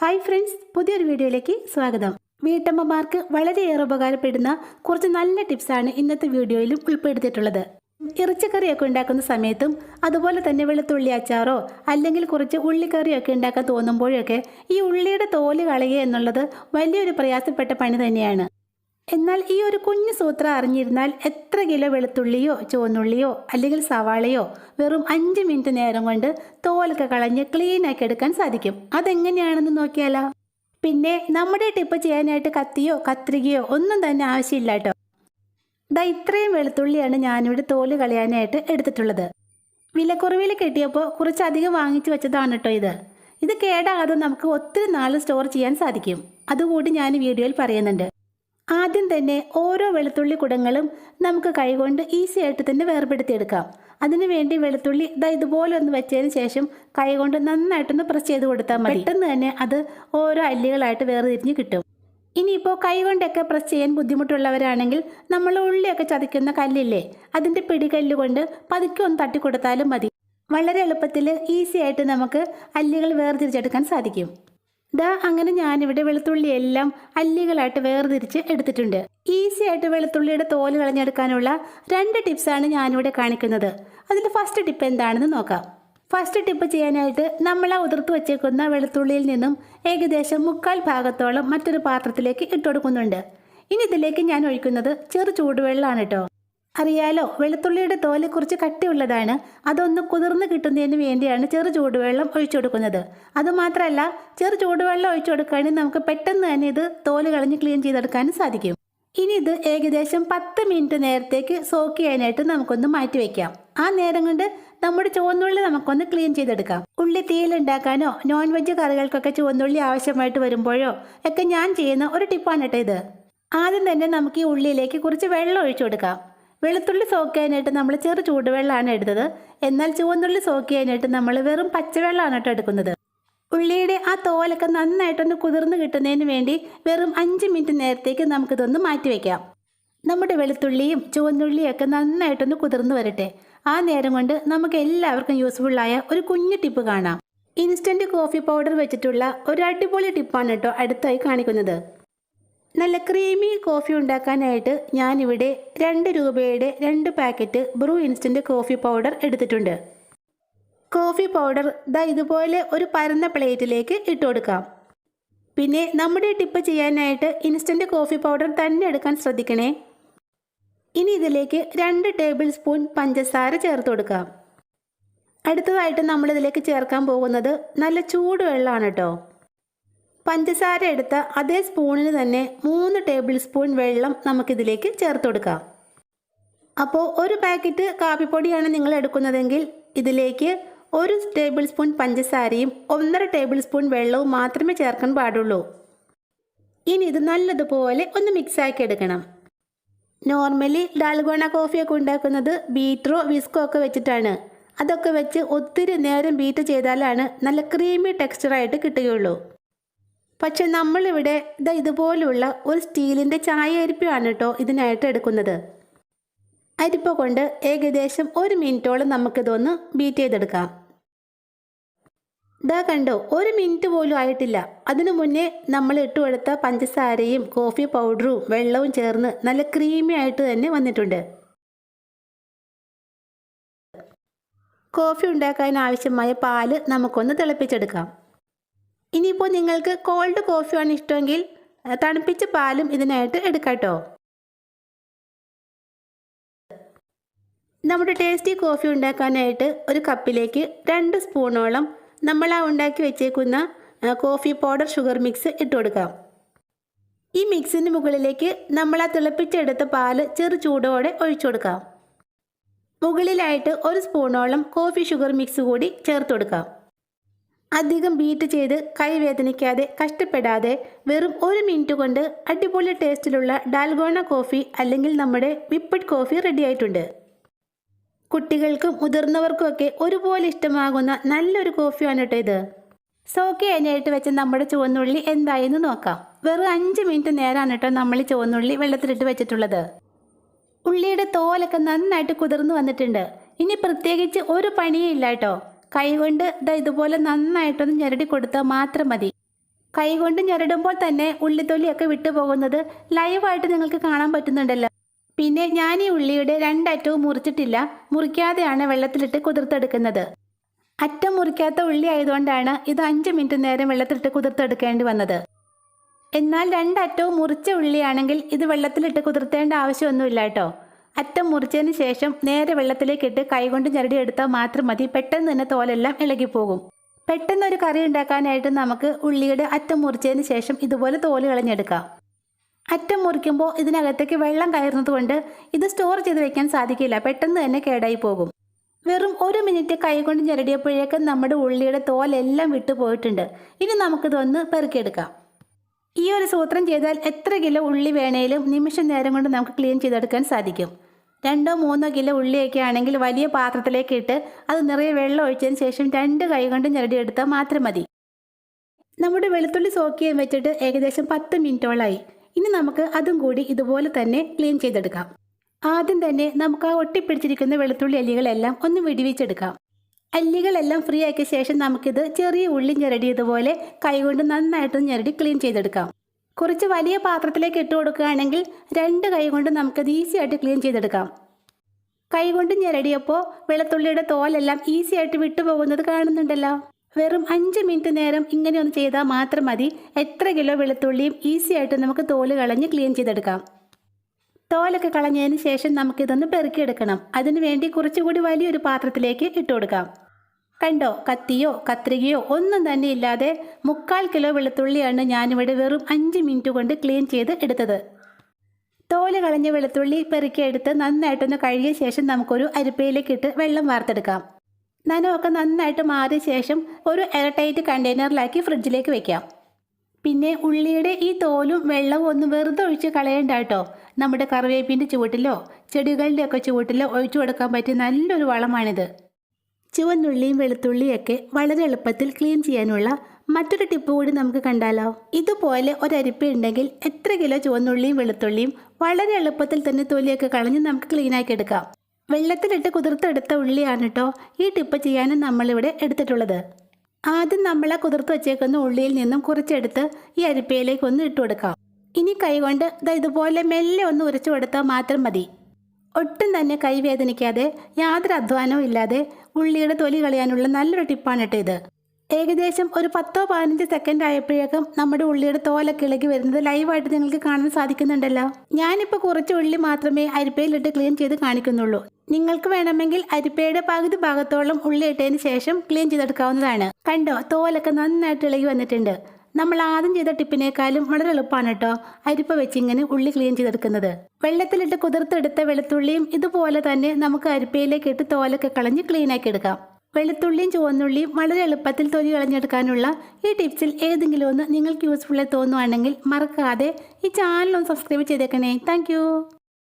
Hi friends പുതിയൊരു വീഡിയോയിലേക്ക് സ്വാഗതം. വീട്ടമ്മമാർക്ക് വളരെയേറെ ഉപകാരപ്പെടുന്ന കുറച്ച് നല്ല ടിപ്സാണ് ഇന്നത്തെ വീഡിയോയിലും ഉൾപ്പെടുത്തിയിട്ടുള്ളത്. ഇറച്ചിക്കറിയൊക്കെ ഉണ്ടാക്കുന്ന സമയത്തും അതുപോലെ തന്നെ വെളുത്തുള്ളി അച്ചാറോ അല്ലെങ്കിൽ കുറച്ച് ഉള്ളിക്കറിയൊക്കെ ഉണ്ടാക്കാൻ തോന്നുമ്പോഴൊക്കെ ഈ ഉള്ളിയുടെ തോൽ കളയുക എന്നുള്ളത് വലിയൊരു പ്രയാസപ്പെട്ട പണി തന്നെയാണ്. എന്നാൽ ഈ ഒരു കുഞ്ഞു സൂത്രം അറിഞ്ഞിരുന്നാൽ എത്ര കിലോ വെളുത്തുള്ളിയോ ചുവന്നുള്ളിയോ അല്ലെങ്കിൽ സവാളയോ വെറും അഞ്ച് മിനിറ്റ് നേരം കൊണ്ട് തോലൊക്കെ കളഞ്ഞ് ക്ലീനാക്കി എടുക്കാൻ സാധിക്കും. അതെങ്ങനെയാണെന്ന് നോക്കിയാലോ? പിന്നെ നമ്മുടെ ടിപ്പ് ചെയ്യാനായിട്ട് കത്തിയോ കത്രികയോ ഒന്നും തന്നെ ആവശ്യമില്ല കേട്ടോ. ദാ ഇത്രയും വെളുത്തുള്ളിയാണ് ഞാനിവിടെ തോൽ കളയാനായിട്ട് എടുത്തിട്ടുള്ളത്. വിലക്കുറവിൽ കിട്ടിയപ്പോൾ കുറച്ചധികം വാങ്ങിച്ചു വെച്ചതാണ് കേട്ടോ ഇത്. ഇത് കേടാകാതെ നമുക്ക് ഒത്തിരി നാൾ സ്റ്റോർ ചെയ്യാൻ സാധിക്കും. അതുകൂടി ഞാൻ വീഡിയോയിൽ പറയുന്നുണ്ട്. ആദ്യം തന്നെ ഓരോ വെളുത്തുള്ളി കുടങ്ങളും നമുക്ക് കൈകൊണ്ട് ഈസി ആയിട്ട് തന്നെ വേർപെടുത്തിയെടുക്കാം. അതിനുവേണ്ടി വെളുത്തുള്ളി ഇതാ ഇതുപോലെ ഒന്ന് വെച്ചതിന് ശേഷം കൈകൊണ്ട് നന്നായിട്ടൊന്ന് പ്രസ് ചെയ്ത് കൊടുത്താൽ മതി. പെട്ടെന്ന് തന്നെ അത് ഓരോ അല്ലികളായിട്ട് വേർതിരിഞ്ഞ് കിട്ടും. ഇനിയിപ്പോൾ കൈകൊണ്ടൊക്കെ പ്രസ് ചെയ്യാൻ ബുദ്ധിമുട്ടുള്ളവരാണെങ്കിൽ നമ്മൾ ഉള്ളിയൊക്കെ ചതയ്ക്കുന്ന കല്ലില്ലേ അതിന്റെ പിടികല്ല് കൊണ്ട് പതുക്കെ ഒന്ന് തട്ടിക്കൊടുത്താലും മതി. വളരെ എളുപ്പത്തിൽ ഈസി ആയിട്ട് നമുക്ക് അല്ലികൾ വേർതിരിച്ചെടുക്കാൻ സാധിക്കും. ദാ അങ്ങനെ ഞാനിവിടെ വെളുത്തുള്ളി എല്ലാം അല്ലികളായിട്ട് വേർതിരിച്ച് എടുത്തിട്ടുണ്ട്. ഈസി ആയിട്ട് വെളുത്തുള്ളിയുടെ തോൽ കളഞ്ഞെടുക്കാനുള്ള രണ്ട് ടിപ്സാണ് ഞാനിവിടെ കാണിക്കുന്നത്. അതിൽ ഫസ്റ്റ് ടിപ്പ് എന്താണെന്ന് നോക്കാം. ഫസ്റ്റ് ടിപ്പ് ചെയ്യാനായിട്ട് നമ്മൾ ആ ഉതിർത്ത് വെച്ചേക്കുന്ന വെളുത്തുള്ളിയിൽ നിന്നും ഏകദേശം മുക്കാൽ ഭാഗത്തോളം മറ്റൊരു പാത്രത്തിലേക്ക് ഇട്ടുകൊടുക്കുന്നുണ്ട് ഇനി ഇതിലേക്ക് ഞാൻ ഒഴിക്കുന്നത് ചെറു ചൂടുവെള്ളമാണ് കേട്ടോ. അറിയാലോ വെളുത്തുള്ളിയുടെ തോൽ കുറച്ച് കട്ടിയുള്ളതാണ്. അതൊന്ന് കുതിർന്ന് കിട്ടുന്നതിന് വേണ്ടിയാണ് ചെറു ചൂടുവെള്ളം ഒഴിച്ചു കൊടുക്കുന്നത്. അതുമാത്രമല്ല ചെറു ചൂടുവെള്ളം ഒഴിച്ചു കൊടുക്കുകയാണെങ്കിൽ നമുക്ക് പെട്ടെന്ന് തന്നെ ഇത് തോൽ കളഞ്ഞ് ക്ലീൻ ചെയ്തെടുക്കാനും സാധിക്കും. ഇനി ഇത് ഏകദേശം പത്ത് മിനിറ്റ് നേരത്തേക്ക് സോക്ക് ചെയ്യാനായിട്ട് നമുക്കൊന്ന് മാറ്റി വയ്ക്കാം ആ നേരം കൊണ്ട് നമ്മുടെ ചുവന്നുള്ളി നമുക്കൊന്ന് ക്ലീൻ ചെയ്തെടുക്കാം. ഉള്ളി തീയിലുണ്ടാക്കാനോ നോൺ വെജ് കറികൾക്കൊക്കെ ചുവന്നുള്ളി ആവശ്യമായിട്ട് വരുമ്പോഴോ ഒക്കെ ഞാൻ ചെയ്യുന്ന ഒരു ടിപ്പാണ് കേട്ടോ ഇത് ആദ്യം തന്നെ നമുക്ക് ഈ ഉള്ളിയിലേക്ക് കുറച്ച് വെള്ളം ഒഴിച്ചു കൊടുക്കാം. വെളുത്തുള്ളി സോക്ക് ചെയ്യാനായിട്ട് നമ്മൾ ചെറു ചൂടുവെള്ളമാണ് എടുത്തത്. എന്നാൽ ചുവന്നുള്ളി സോക്ക് ചെയ്യാനായിട്ട് നമ്മൾ വെറും പച്ചവെള്ളമാണ് കേട്ടോ എടുക്കുന്നത്. ഉള്ളിയുടെ ആ തോലൊക്കെ നന്നായിട്ടൊന്ന് കുതിർന്ന് കിട്ടുന്നതിന് വേണ്ടി വെറും അഞ്ച് മിനിറ്റ് നേരത്തേക്ക് നമുക്കിതൊന്ന് മാറ്റി വയ്ക്കാം നമ്മുടെ വെളുത്തുള്ളിയും ചുവന്നുള്ളിയും ഒക്കെ നന്നായിട്ടൊന്ന് കുതിർന്ന് വരട്ടെ. ആ നേരം കൊണ്ട് നമുക്ക് എല്ലാവർക്കും യൂസ്ഫുള്ളായ ഒരു കുഞ്ഞു ടിപ്പ് കാണാം. ഇൻസ്റ്റന്റ് കോഫി പൗഡർ വെച്ചിട്ടുള്ള ഒരു അടിപൊളി ടിപ്പാണ് കേട്ടോ അടുത്തായി കാണിക്കുന്നത്. നല്ല ക്രീമി കോഫി ഉണ്ടാക്കാനായിട്ട് ഞാനിവിടെ രണ്ട് രൂപയുടെ രണ്ട് packet Bru instant coffee powder എടുത്തിട്ടുണ്ട്. കോഫി പൗഡർ ദാ ഇതുപോലെ ഒരു പരന്ന പ്ലേറ്റിലേക്ക് ഇട്ട് കൊടുക്കാം. പിന്നെ നമ്മുടെ ടിപ്പ് ചെയ്യാനായിട്ട് ഇൻസ്റ്റന്റ് കോഫി പൗഡർ തന്നെ എടുക്കാൻ ശ്രദ്ധിക്കണേ. ഇനി ഇതിലേക്ക് രണ്ട് ടേബിൾ സ്പൂൺ പഞ്ചസാര ചേർത്ത് കൊടുക്കാം. അടുത്തതായിട്ട് നമ്മളിതിലേക്ക് ചേർക്കാൻ പോകുന്നത് നല്ല ചൂടുവെള്ളമാണ് കേട്ടോ. പഞ്ചസാര എടുത്ത അതേ സ്പൂണിൽ തന്നെ മൂന്ന് ടേബിൾ സ്പൂൺ വെള്ളം നമുക്കിതിലേക്ക് ചേർത്ത് കൊടുക്കാം. അപ്പോൾ ഒരു പാക്കറ്റ് കാപ്പിപ്പൊടിയാണ് നിങ്ങൾ എടുക്കുന്നതെങ്കിൽ ഇതിലേക്ക് ഒരു ടേബിൾ സ്പൂൺ പഞ്ചസാരയും ഒന്നര ടേബിൾ സ്പൂൺ വെള്ളവും മാത്രമേ ചേർക്കാൻ പാടുള്ളൂ. ഇനി ഇത് നല്ലതുപോലെ ഒന്ന് മിക്സാക്കി എടുക്കണം. നോർമലി ഡാൽഗോണ കോഫിയൊക്കെ ഉണ്ടാക്കുന്നത് ബീറ്ററോ വിസ്കോ ഒക്കെ വെച്ചിട്ടാണ്. അതൊക്കെ വെച്ച് ഒത്തിരി നേരം ബീറ്റ് ചെയ്താലാണ് നല്ല ക്രീമി ടെക്സ്ചറായിട്ട് കിട്ടുകയുള്ളൂ. പക്ഷെ നമ്മളിവിടെ ഇതാ ഇതുപോലുള്ള ഒരു സ്റ്റീലിന്റെ ചായ അരിപ്പയാണ് കേട്ടോ ഇതിനായിട്ട് എടുക്കുന്നത്. അരിപ്പ കൊണ്ട് ഏകദേശം ഒരു മിനിറ്റോളം നമുക്കിതൊന്ന് ബീറ്റ് ചെയ്തെടുക്കാം. ഇതാ കണ്ടോ ഒരു മിനിറ്റ് പോലും ആയിട്ടില്ല. അതിനു മുന്നേ നമ്മൾ ഇട്ട് കൊടുത്ത പഞ്ചസാരയും കോഫി പൗഡറും വെള്ളവും ചേർന്ന് നല്ല ക്രീമി ആയിട്ട് തന്നെ വന്നിട്ടുണ്ട്. കോഫി ഉണ്ടാക്കാൻ ആവശ്യമായ പാൽ നമുക്കൊന്ന് തിളപ്പിച്ചെടുക്കാം. ഇനിയിപ്പോൾ നിങ്ങൾക്ക് കോൾഡ് കോഫിയാണ് ഇഷ്ടമെങ്കിൽ തണുപ്പിച്ച പാലും ഇതിനായിട്ട് എടുക്കാട്ടോ. നമ്മുടെ ടേസ്റ്റി കോഫി ഉണ്ടാക്കാനായിട്ട് ഒരു കപ്പിലേക്ക് രണ്ട് സ്പൂണോളം നമ്മൾ ആ ഉണ്ടാക്കി വെച്ചേക്കുന്ന കോഫി പൗഡർ ഷുഗർ മിക്സ് ഇട്ട് കൊടുക്കാം. ഈ മിക്സിന് മുകളിലേക്ക് നമ്മൾ ആ തിളപ്പിച്ചെടുത്ത പാൽ ചെറു ചൂടോടെ ഒഴിച്ചു കൊടുക്കാം. മുകളിലായിട്ട് ഒരു സ്പൂണോളം കോഫി ഷുഗർ മിക്സ് കൂടി ചേർത്ത് കൊടുക്കാം. അധികം ബീറ്റ് ചെയ്ത് കൈ വേദനിക്കാതെ കഷ്ടപ്പെടാതെ വെറും ഒരു മിനിറ്റ് കൊണ്ട് അടിപൊളി ടേസ്റ്റിലുള്ള ഡാൽഗോണ കോഫി അല്ലെങ്കിൽ നമ്മുടെ വിപ്പഡ് കോഫി റെഡിയായിട്ടുണ്ട് കുട്ടികൾക്കും മുതിർന്നവർക്കും ഒക്കെ ഒരുപോലെ ഇഷ്ടമാകുന്ന നല്ലൊരു കോഫിയാണ് കേട്ടോ ഇത് സോക്ക് അതിനായിട്ട് വെച്ച നമ്മുടെ ചുവന്നുള്ളി എന്തായെന്ന് നോക്കാം. വെറും അഞ്ച് മിനിറ്റ് നേരമാണ് കേട്ടോ നമ്മൾ ചുവന്നുള്ളി വെള്ളത്തിലിട്ട് വെച്ചിട്ടുള്ളത്. ഉള്ളിയുടെ തോലൊക്കെ നന്നായിട്ട് കുതിർന്നു വന്നിട്ടുണ്ട്. ഇനി പ്രത്യേകിച്ച് ഒരു പണിയേ ഇല്ല കേട്ടോ കൈകൊണ്ട് ദാ ഇതുപോലെ നന്നായിട്ടൊന്ന് ഞെരടി കൊടുത്താൽ മാത്രം മതി. കൈകൊണ്ട് ഞെരടുമ്പോൾ തന്നെ ഉള്ളിത്തൊലിയൊക്കെ വിട്ടുപോകുന്നത് ലൈവായിട്ട് നിങ്ങൾക്ക് കാണാൻ പറ്റുന്നുണ്ടല്ലോ. പിന്നെ ഞാൻ ഈ ഉള്ളിയുടെ രണ്ടറ്റവും മുറിച്ചിട്ടില്ല. മുറിക്കാതെയാണ് വെള്ളത്തിലിട്ട് കുതിർത്തെടുക്കുന്നത്. അറ്റം മുറിക്കാത്ത ഉള്ളി ആയതുകൊണ്ടാണ് ഇത് അഞ്ച് മിനിറ്റ് നേരം വെള്ളത്തിലിട്ട് കുതിർത്തെടുക്കേണ്ടി വന്നത്. എന്നാൽ രണ്ടറ്റവും മുറിച്ച ഉള്ളിയാണെങ്കിൽ ഇത് വെള്ളത്തിലിട്ട് കുതിർത്തേണ്ട ആവശ്യമൊന്നുമില്ല കേട്ടോ. അറ്റം മുറിച്ചതിന് ശേഷം നേരെ വെള്ളത്തിലേക്കിട്ട് കൈകൊണ്ട് ഞരടി എടുത്താൽ മാത്രം മതി. പെട്ടെന്ന് തന്നെ തോലെല്ലാം ഇളകിപ്പോകും. പെട്ടെന്ന് ഒരു കറി ഉണ്ടാക്കാനായിട്ട് നമുക്ക് ഉള്ളിയുടെ അറ്റം മുറിച്ചതിന് ശേഷം ഇതുപോലെ തോൽ കളഞ്ഞെടുക്കാം. അറ്റം മുറിക്കുമ്പോൾ ഇതിനകത്തേക്ക് വെള്ളം കയറുന്നതുകൊണ്ട് ഇത് സ്റ്റോർ ചെയ്ത് വെക്കാൻ സാധിക്കില്ല. പെട്ടെന്ന് തന്നെ കേടായി പോകും. വെറും ഒരു മിനിറ്റ് കൈകൊണ്ട് ഞെരടിയപ്പോഴേക്കും നമ്മുടെ ഉള്ളിയുടെ തോലെല്ലാം വിട്ടു പോയിട്ടുണ്ട്. ഇനി നമുക്കിതൊന്ന് പെറുക്കിയെടുക്കാം. ഈ ഒരു സൂത്രം ചെയ്താൽ എത്ര കിലോ ഉള്ളി വേണേലും നിമിഷ നേരം കൊണ്ട് നമുക്ക് ക്ലീൻ ചെയ്തെടുക്കാൻ സാധിക്കും. രണ്ടോ മൂന്നോ കിലോ ഉള്ളിയൊക്കെ ആണെങ്കിൽ വലിയ പാത്രത്തിലേക്ക് ഇട്ട് അത് നിറയെ വെള്ളം ഒഴിച്ചതിന് ശേഷം രണ്ട് കൈ കൊണ്ട് ഞെരടിയെടുത്താൽ മാത്രം മതി. നമ്മുടെ വെളുത്തുള്ളി സോക്ക് വെച്ചിട്ട് ഏകദേശം പത്ത് മിനിറ്റോളായി. ഇനി നമുക്ക് അതും കൂടി ഇതുപോലെ തന്നെ ക്ലീൻ ചെയ്തെടുക്കാം. ആദ്യം തന്നെ നമുക്ക് ആ ഒട്ടിപ്പിടിച്ചിരിക്കുന്ന വെളുത്തുള്ളി അല്ലികളെല്ലാം ഒന്ന് വിടിവിച്ചെടുക്കാം. അല്ലികളെല്ലാം ഫ്രീ ആക്കിയ ശേഷം നമുക്കിത് ചെറിയ ഉള്ളി ഞെരടിയതുപോലെ കൈകൊണ്ട് നന്നായിട്ട് ഞെരടി ക്ലീൻ ചെയ്തെടുക്കാം. കുറച്ച് വലിയ പാത്രത്തിലേക്ക് ഇട്ട് കൊടുക്കുകയാണെങ്കിൽ രണ്ട് കൈ കൊണ്ട് നമുക്കത് ഈസി ആയിട്ട് ക്ലീൻ ചെയ്തെടുക്കാം. കൈകൊണ്ട് ഞെരടിയപ്പോൾ വെളുത്തുള്ളിയുടെ തോലെല്ലാം ഈസി ആയിട്ട് വിട്ടുപോകുന്നത് കാണുന്നുണ്ടല്ലോ. വെറും അഞ്ച് മിനിറ്റ് നേരം ഇങ്ങനെ ഒന്ന് ചെയ്താൽ മാത്രം മതി. എത്ര കിലോ വെളുത്തുള്ളിയും ഈസി ആയിട്ട് നമുക്ക് തോൽ കളഞ്ഞ് ക്ലീൻ ചെയ്തെടുക്കാം. തോലൊക്കെ കളഞ്ഞതിന് ശേഷം നമുക്കിതൊന്ന് പെറുക്കിയെടുക്കണം. അതിനു വേണ്ടി കുറച്ചുകൂടി വലിയൊരു പാത്രത്തിലേക്ക് ഇട്ട് കൊടുക്കാം. കണ്ടോ? കത്തിയോ കത്രികയോ ഒന്നും തന്നെ ഇല്ലാതെ മുക്കാൽ കിലോ വെളുത്തുള്ളിയാണ് ഞാനിവിടെ വെറും അഞ്ച് മിനിറ്റ് കൊണ്ട് ക്ലീൻ ചെയ്ത് എടുത്തത്. തോൽ കളഞ്ഞ വെളുത്തുള്ളി പെറുക്കിയെടുത്ത് നന്നായിട്ടൊന്ന് കഴുകിയ ശേഷം നമുക്കൊരു അരിപ്പയിലേക്ക് ഇട്ട് വെള്ളം വാർത്തെടുക്കാം. നനവൊക്കെ നന്നായിട്ട് മാറിയ ശേഷം ഒരു എയർടൈറ്റ് കണ്ടെയ്നറിലാക്കി ഫ്രിഡ്ജിലേക്ക് വെക്കാം. പിന്നെ ഉള്ളിയുടെ ഈ തോലും വെള്ളവും ഒന്ന് വെറുതെ ഒഴിച്ച് കളയേണ്ട കേട്ടോ. നമ്മുടെ കറിവേപ്പിന്റെ ചുവട്ടിലോ ചെടികളുടെയൊക്കെ ചുവട്ടിലോ ഒഴിച്ചു കൊടുക്കാൻ പറ്റിയ നല്ലൊരു വളമാണിത്. ചുവന്നുള്ളിയും വെളുത്തുള്ളിയൊക്കെ വളരെ എളുപ്പത്തിൽ ക്ലീൻ ചെയ്യാനുള്ള മറ്റൊരു ടിപ്പ് കൂടി നമുക്ക് കണ്ടാലോ. ഇതുപോലെ ഒരരിപ്പ ഉണ്ടെങ്കിൽ എത്ര കിലോ ചുവന്നുള്ളിയും വെളുത്തുള്ളിയും വളരെ എളുപ്പത്തിൽ തന്നെ തൊലിയൊക്കെ കളഞ്ഞ് നമുക്ക് ക്ലീനാക്കി എടുക്കാം. വെള്ളത്തിലിട്ട് കുതിർത്തെടുത്ത ഉള്ളിയാണ് കേട്ടോ ഈ ടിപ്പ് ചെയ്യാനും നമ്മളിവിടെ എടുത്തിട്ടുള്ളത്. ആദ്യം നമ്മൾ ആ കുതിർത്ത് വെച്ചേക്കുന്ന ഉള്ളിയിൽ നിന്നും കുറച്ചെടുത്ത് ഈ അരിപ്പയിലേക്ക് ഒന്ന് ഇട്ട് കൊടുക്കാം. ഇനി കൈകൊണ്ട് ദാ ഇതുപോലെ മെല്ലെ ഒന്ന് ഉരച്ചു കൊടുത്താൽ മാത്രം മതി. ഒട്ടും തന്നെ കൈ വേദനിക്കാതെ യാതൊരു അധ്വാനവും ഇല്ലാതെ ഉള്ളിയുടെ തൊലി കളയാനുള്ള നല്ലൊരു ടിപ്പാണ് കേട്ടോ ഇത്. ഏകദേശം ഒരു പത്തോ പതിനഞ്ച് സെക്കൻഡ് ആയപ്പോഴേക്കും നമ്മുടെ ഉള്ളിയുടെ തോലൊക്കെ ഇളകി വരുന്നത് ലൈവായിട്ട് നിങ്ങൾക്ക് കാണാൻ സാധിക്കുന്നുണ്ടല്ലോ. ഞാനിപ്പോൾ കുറച്ച് ഉള്ളി മാത്രമേ അരിപ്പയിലിട്ട് ക്ലീൻ ചെയ്ത് കാണിക്കുന്നുള്ളൂ. നിങ്ങൾക്ക് വേണമെങ്കിൽ അരിപ്പയുടെ പകുതി ഭാഗത്തോളം ഉള്ളി ഇട്ടതിന് ശേഷം ക്ലീൻ ചെയ്തെടുക്കാവുന്നതാണ്. കണ്ടോ? തോലൊക്കെ നന്നായിട്ട് ഇളകി വന്നിട്ടുണ്ട്. നമ്മൾ ആദ്യം ചെയ്ത ടിപ്പിനേക്കാളും വളരെ എളുപ്പമാണ് കേട്ടോ. അരിപ്പ വെച്ച് ഇങ്ങനെ ഉള്ളി ക്ലീൻ ചെയ്തെടുക്കുന്നത്. വെള്ളത്തിലിട്ട് കുതിർത്തെടുത്ത വെളുത്തുള്ളിയും ഇതുപോലെ തന്നെ നമുക്ക് അരിപ്പയിലേക്ക് ഇട്ട് തോലൊക്കെ കളഞ്ഞ് ക്ലീൻ ആക്കി എടുക്കാം. വെളുത്തുള്ളിയും ചുവന്നുള്ളിയും വളരെ എളുപ്പത്തിൽ തൊലി കളഞ്ഞെടുക്കാനുള്ള ഈ ടിപ്സിൽ ഏതെങ്കിലും ഒന്ന് നിങ്ങൾക്ക് യൂസ്ഫുള്ളായി തോന്നുവാണെങ്കിൽ മറക്കാതെ ഈ ചാനൽ ഒന്ന് സബ്സ്ക്രൈബ് ചെയ്തേക്കണേ. താങ്ക്